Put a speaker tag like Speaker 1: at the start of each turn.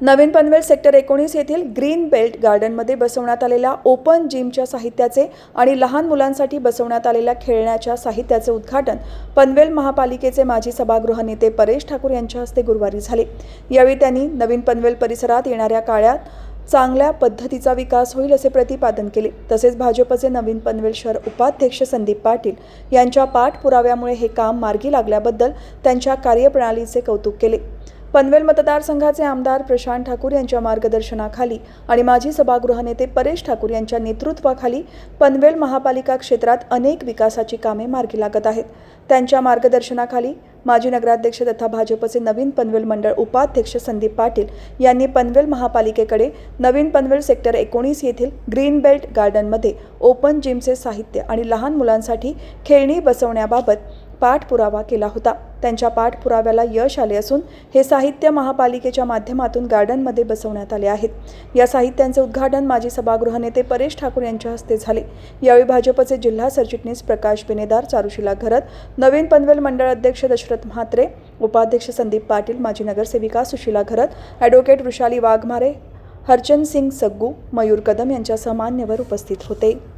Speaker 1: नवीन Panvel sector एकोणीस येथील green belt गार्डनमध्ये बसवण्यात आलेल्या ओपन जिमच्या साहित्याचे आणि लहान मुलांसाठी बसवण्यात आलेल्या खेळण्याच्या साहित्याचे उद्घाटन पनवेल महापालिकेचे माजी सभागृह नेते परेश ठाकूर यांच्या हस्ते गुरुवारी झाले. यावेळी त्यांनी नवीन पनवेल परिसरात येणाऱ्या काळात चांगल्या पद्धतीचा विकास होईल असे प्रतिपादन केले. तसेच भाजपचे नवीन पनवेल शहर उपाध्यक्ष संदीप पाटील यांच्या पाठपुराव्यामुळे हे काम मार्गी लागल्याबद्दल त्यांच्या कार्यप्रणालीचे कौतुक केले. पनवेल मतदारसंघाचे आमदार प्रशांत ठाकूर यांच्या मार्गदर्शनाखाली आणि माजी सभागृह नेते परेश ठाकूर यांच्या नेतृत्वाखाली पनवेल महापालिका क्षेत्रात अनेक विकासाची कामे मार्गी लागत आहेत. त्यांच्या मार्गदर्शनाखाली माजी नगराध्यक्ष तथा भाजपचे नवीन पनवेल मंडळ उपाध्यक्ष संदीप पाटील यांनी पनवेल महापालिकेकडे नवीन पनवेल सेक्टर एकोणीस येथील ग्रीन बेल्ट गार्डनमध्ये ओपन जिमचे साहित्य आणि लहान मुलांसाठी खेळणी बसवण्याबाबत पाठपुरावा केला होता. त्यांच्या पाठपुराव्याला यश आले असून हे साहित्य महापालिकेच्या माध्यमातून गार्डनमध्ये बसवण्यात आले आहेत. या साहित्यांचे उद्घाटन माजी सभागृह नेते परेश ठाकूर यांच्या हस्ते झाले. यावेळी भाजपचे जिल्हा सरचिटणीस प्रकाश बिनेदार चारुशिला घरत नवीन पनवेल मंडळ अध्यक्ष दशरथ म्हात्रे उपाध्यक्ष संदीप पाटील माजी नगरसेविका सुशिला घरत ॲडव्होकेट वृषाली वाघमारे हरचंद सिंग सग्गू मयूर कदम यांच्यासह मान्यवर उपस्थित होते.